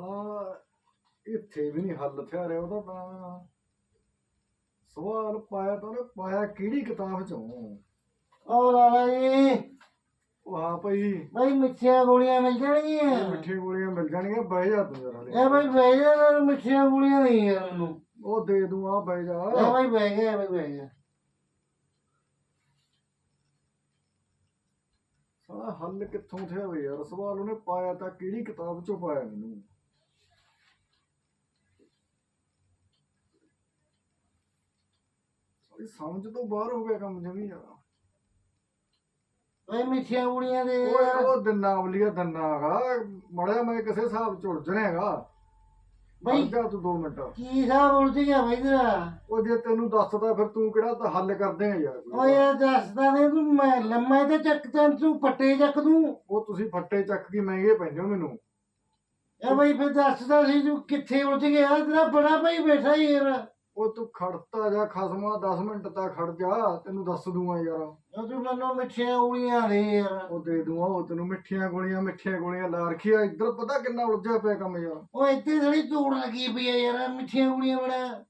ਸਾਲਾ ਇੱਥੇ ਵੀ ਨਹੀਂ ਹੱਲ ਥਿਆ ਰਿਹਾ ਉਹਦਾ ਤਾਂ ਸਵਾਲ ਪਾਇਆ ਤਾਂ ਉਹਨੇ ਪਾਇਆ ਕਿਹੜੀ ਕਿਤਾਬ ਚੋਂ? ਉਹ ਲਾਲਾ ਜੀ। ਉਹ ਹਾਂ ਭਾਈ। ਬਈ ਮਿੱਠੀਆਂ ਗੋਲੀਆਂ ਮਿਲ ਜਾਣਗੀਆਂ। ਮਿੱਠੀਆਂ ਗੋਲੀਆਂ ਮਿਲ ਜਾਣਗੀਆਂ ਬਹਿ ਜਾ ਤੂੰ ਜਰਾ ਇਹ ਬਈ ਬਹਿ ਜਾ ਮੈਨੂੰ ਮਿੱਠੀਆਂ ਗੋਲੀਆਂ ਨਹੀਂ ਯਾਰ ਮੈਨੂੰ ਉਹ ਦੇ ਦੂੰ ਆ ਬਹਿ ਜਾ। ਇਹ ਬਈ ਬਹਿ ਗਿਆ ਬਈ ਬਹਿ ਗਿਆ। ਸਾਲਾ ਹੱਲ ਕਿੱਥੋਂ ਥਿਆ ਵੇ ਯਾਰ? ਸਵਾਲ ਉਹਨੇ ਪਾਇਆ ਤਾਂ ਕਿਹੜੀ ਕਿਤਾਬ ਚੋਂ ਪਾਇਆ ਮੈਨੂੰ? ਸਾਲੀ ਸਮਝ ਤੋਂ ਬਾਹਰ ਹੋ ਗਿਆ ਕੰਮ ਜਮੀ ਯਾਰ ਬਈ ਮਿੱਠੀਆਂ ਗੋਲੀਆਂ ਦੇ ਓਏ ਯਾਰ। ਉਹ ਦਿਨਾ ਅਮਲੀਆ ਦੰਨਾਗਾ ਮੜਿਆ ਮੈਂ ਕਿਸੇ ਹਿਸਾਬ ਚ ਉਲਝ ਰਿਹਾਗਾ ਬਈ ਬਈ ਜਾ ਤੂੰ 2 ਮਿੰਟ। ਕੀ ਹਿਸਾਬ ਉਲਝ ਗਿਆ ਬਈ ਤੇਰਾ? ਉਹ ਜੇ ਤੈਨੂੰ ਦੱਸਦਾ ਫਿਰ ਤੂੰ ਕਿਹੜਾ ਤਾਂ ਹੱਲ ਕਰ ਦੇਗਾ ਯਾਰ। ਕੋਈ। ਯਾਰ ਦੱਸਦਾ ਨਹੀਂ ਤੂੰ ਮੈਂ ਲੰਮਾ ਤੇ ਚੱਕ ਤੈਨੂੰ ਤੂੰ ਪੱਟੇ ਚੱਕ ਦੂੰ। ਉਹ ਤੁਸੀਂ ਫੱਟੇ ਚੱਕ ਕੇ ਮਹਿੰਗੇ ਪੈਂਦੇ ਹੋ ਮੈਨੂੰ। ਇਹ ਬਈ ਫਿਰ ਦੱਸਦਾ ਸੀ ਤੂੰ ਕਿੱਥੇ ਉਲਝ ਗਿਆ ਤੇਰਾ ਬੜਾ ਭਾਈ ਬੈਠਾ ਹੀ ਯਾਰ। ਉਹ ਤੂੰ ਖੜਤਾ ਜਾ ਖਸਮਾ 10 ਮਿੰਟ ਤਾਂ ਖੜ ਜਾ ਤੈਨੂੰ ਦੱਸ ਦੂੰਗਾ ਯਾਰ। ਉਹ ਤੂੰ ਮੈਨੂੰ ਮਿੱਠੀਆਂ ਗੋਲੀਆਂ ਦੇ ਯਾਰ। ਉਹ ਦੇ ਦੂੰਗਾ ਉਹ ਤੈਨੂੰ ਮਿੱਠੀਆਂ ਗੋਲੀਆਂ ਮਿੱਠੀਆਂ ਗੋਲੀਆਂ ਲਾ ਰੱਖਿਆ। ਇੱਧਰ ਪਤਾ ਕਿੰਨਾ ਉਲਝਿਆ ਪਿਆ ਕੰਮ ਯਾਰ। ਉਹ ਇੱਥੇ ਥੋੜੀ ਧੂੜ ਲੱਗੀ ਪਈ ਆ ਯਾਰ ਮਿੱਠੀਆਂ ਗੋਲੀਆਂ ਬਣਾ।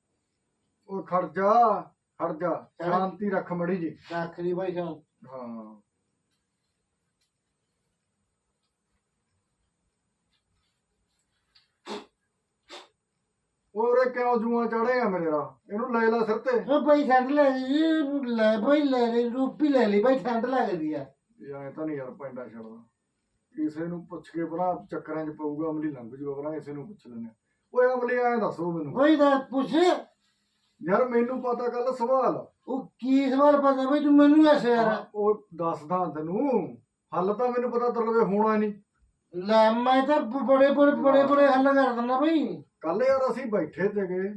ਉਹ ਖੜ ਜਾ ਖੜ ਜਾ। ਸ਼ਾਂਤੀ ਰੱਖ ਮੜੀ ਜੀ। ਰੱਖ ਲਈ ਭਾਈ ਸਾਹਿਬ ਹਾਂ। ਉਹ ਉਰੇ ਕਿਉਂ ਜੂਆਂ ਚੜੇਗਾ ਮੇਰੇ ਰਾ ਇਹਨੂੰ ਲੈ ਲੈ ਸਿਰ ਤੇ। ਉਹ ਭਾਈ ਠੰਡ ਲੱਗਦੀ ਲੈ ਭਾਈ ਲੈ ਲੈ ਰੂਪੀ ਲੈ ਲਈ ਭਾਈ ਠੰਡ ਲੱਗਦੀ ਆ। ਇਹ ਐ ਤਾਂ ਨਹੀਂ ਯਾਰ ਪੈਂਡਾ ਛੱਡਦਾ। ਕਿਸੇ ਨੂੰ ਪੁੱਛ ਕੇ ਬਣਾ ਚੱਕਰਾਂ 'ਚ ਪਊਗਾ ਅਮਲੀ ਲੰਘ ਜੂਗਾ ਬਣਾ ਕਿਸੇ ਨੂੰ ਪੁੱਛ ਲੈਣੇ ਓਏ ਅਮਲੀ ਐ ਦੱਸੋ ਮੈਨੂੰ। ਕੋਈ ਦਾ ਪੁੱਛ। ਯਾਰ ਮੈਨੂੰ ਪਤਾ ਕੱਲ ਸਵਾਲ। ਉਹ ਕੀ ਸਵਾਲ ਪਤਾ ਭਾਈ ਤੂੰ ਮੈਨੂੰ ਦੱਸ ਯਾਰ। ਉਹ ਦੱਸਦਾ ਤੈਨੂੰ। ਹੱਲ ਤਾਂ ਮੈਨੂੰ ਪਤਾ ਤਲਵੇ ਹੋਣਾ ਨਹੀਂ। ਲੈ ਮੈਂ ਤਾਂ ਬੜੇ ਬੜੇ ਬੜੇ ਬੜੇ ਹੱਲ ਕਰ ਦਿੰਦਾ ਭਾਈ ਕੱਲ ਯਾਰ ਅਸੀਂ ਬੈਠੇ ਤੇਗੇ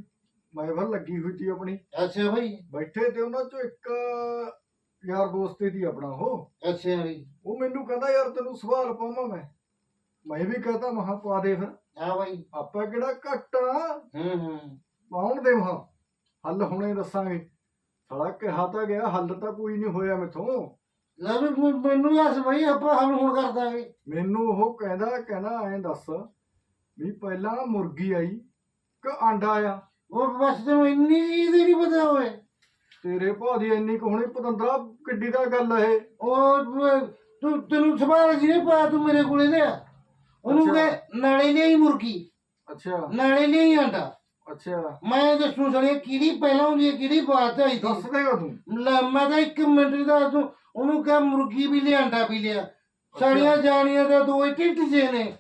ਮਹਿਫਲ ਲੱਗੀ ਹੋਈ ਸੀ ਆਪਣੀ। ਅੱਛਾ ਭਾਈ ਬੈਠੇ ਤੇ ਉਹਨਾਂ ਚੋਂ ਇੱਕ ਯਾਰ ਦੋਸਤੀ ਦੀ ਆਪਣਾ ਉਹ। ਅੱਛਾ ਭਾਈ ਉਹ ਮੈਨੂੰ ਕਹਿੰਦਾ ਯਾਰ ਤੈਨੂੰ ਸਵਾਲ ਪਾਵਾਂ ਮੈਂ। ਮੈਂ ਵੀ ਕਹਤਾ ਮਹਾ ਪਾ ਦੇ ਫਿਰ। ਹਾਂ ਭਾਈ ਆਪਾਂ ਕਿਹੜਾ ਘੱਟ ਆ? ਹੂੰ ਹੂੰ। ਪਾਉਣ ਦੇ ਮਹਾ। ਹੱਲ ਹੁਣੇ ਦੱਸਾਂਗੇ। ਸਾਲਾ ਕਿਹਾ ਤਾਂ ਗਿਆ ਹੱਲ ਤਾਂ ਕੋਈ ਨਹੀਂ ਹੋਇਆ ਮੈਥੋਂ। ਲੈ ਵੀ ਮੈਨੂੰ- ਮੈਨੂੰ ਦੱਸ ਭਾਈ ਆਪਾਂ ਹੱਲ ਹੁਣ ਕਰ ਦਾਂਗੇ। ਮੈਨੂੰ ਉਹ ਕਹਿੰਦਾ ਕਹਿੰਦਾ ਐਂ ਦੱਸ ਵੀ ਪਹਿਲਾਂ ਮੁਰਗੀ ਆਈ ਕਿ ਆਂਡਾ ਆਇਆ। ਉਹ ਬਸ ਤੈਨੂੰ ਇੰਨੀ ਚੀਜ਼ ਹੀ ਨਹੀਂ ਪਤਾ ਹੋਏ ਤੇਰੇ ਭਾਅ ਦੀ ਇੰਨੀ ਕੁ ਹੁਣੇ ਪਤੰਦਰਾ ਕਿੱਡੀ ਦਾ ਗੱਲ ਇਹ। ਉਹ ਬ- ਤੂੰ ਤੈਨੂੰ ਸਵਾਲ ਜਿਹਨੇ ਪਾਇਆ ਤੂੰ ਮੇਰੇ ਕੋਲੇ ਲਿਆ। ਉਹਨੂੰ ਅੱਛਾ। ਕਹੇ ਨਾਲੇ ਲਈ ਮੁਰਗੀ। ਅੱਛਾ। ਨਾਲੇ ਲਈ ਆਂਡਾ ਅੱਛਾ। ਮੈਂ ਦੱਸੂ ਸੜੇ ਕਿਹੜੀ ਪਹਿਲਾਂ ਹੁੰਦੀ ਹੈ ਕਿਹੜੀ ਬਾਤ ਹੈ ਦੱਸ ਦੇਗਾ ਤੂੰ। ਲੈ ਮੈਂ ਤਾਂ ਇੱਕ ਮਿੰਟ ਦਾ। ਤੂੰ ਉਹਨੂੰ ਕਹ ਮੁਰਗੀ ਵੀ ਲਿਆ ਆਂਡਾ ਵੀ ਲਿਆ। ਸਾਰੀਆਂ ਜਾਣੀਆਂ ਤਾਂ ਦੋ ਹੀ ਢਿੱਡ ਜੇ ਨੇ।